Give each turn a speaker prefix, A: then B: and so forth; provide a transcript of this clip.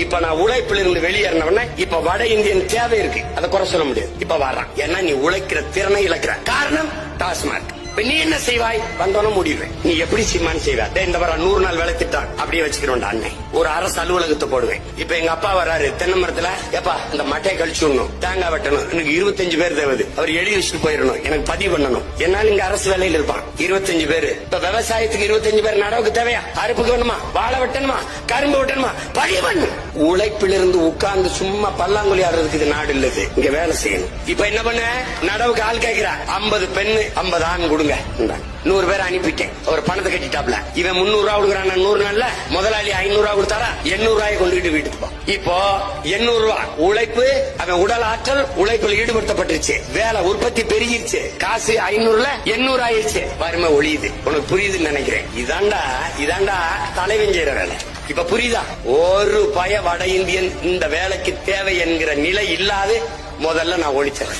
A: இப்ப நான் உழைப்பில் இருந்து வெளியேறினவன இப்ப வட இந்தியன் தேவை இருக்கு. அதை குறை சொல்ல முடியாது. இப்ப வர்றான். ஏன்னா நீ உழைக்கிற திறனை இழக்கிற. காரணம் டாஸ்மாக். இப்ப நீ என்ன செய்வாய்? வந்தோன்னு முடிவேன் நீ எப்படி சீமான் செய்வா? இந்த வர நூறு நாள் வேலை திட்டம் அப்படியே வச்சுக்கிறோம் அண்ணன் ஒரு அரசு அலுவலகத்தை போடுவேன். இப்ப எங்க அப்பா வராரு தென்னை மரத்துல ஏப்பா இந்த மட்டையை கழிச்சு விடணும் தேங்காய் வெட்டணும். எனக்கு இருபத்தஞ்சு பேர் தேவை அவர் எழுதி வச்சுட்டு போயிடணும். எனக்கு பதிவு பண்ணணும். என்னால இங்க அரசு வேலையில் இருப்பான். இருபத்தஞ்சு பேரு. இப்ப விவசாயத்துக்கு இருபத்தஞ்சு பேர் நடவுக்கு தேவையா? அறுப்புக்கு வேணுமா வாழை வெட்டணுமா? கரும்பு வெட்டணுமா? பதிவு பண்ணு. உழைப்பிலிருந்து உட்கார்ந்து சும்மா பல்லாங்குழி ஆடுறதுக்கு இது நாடு இல்லது. இங்க வேலை செய்யணும். இப்ப என்ன பண்ண? நடவுக்கு ஆள் கேட்கிறா ஐம்பது பெண்ணு ஐம்பது ஆண் கொடுங்க. நூறு பேர் அனுப்பிட்டேன். அவர் பணத்தை கட்டிட்டாப்ல. இவன் முன்னூறு ரூபா கொடுக்குறான் நூறு நாள்ல முதலாளி ஐநூறு ரூபா கொடுத்தாரா? எண்ணூறு ரூபாய் கொண்டுகிட்டு வீட்டுக்கு போ. இப்போ எண்ணூறு ரூபா உழைப்பு அவன் உடல் ஆற்றல் உழைப்பில் ஈடுபடுத்தப்பட்டுருச்சு. வேலை உற்பத்தி பெருகிருச்சு. காசு ஐநூறுல எண்ணூறு ஆயிருச்சு. வறுமை ஒழியுது உனக்கு புரியுதுன்னு நினைக்கிறேன். இதாண்டா இதாண்டா தலைவன் செய்யற வேலை. இப்ப புரியுதா? ஒரு பய வட இந்தியன் இந்த வேலைக்கு தேவை என்கிற நிலை இல்லாது முதல்ல நான் ஒழிச்சேன்.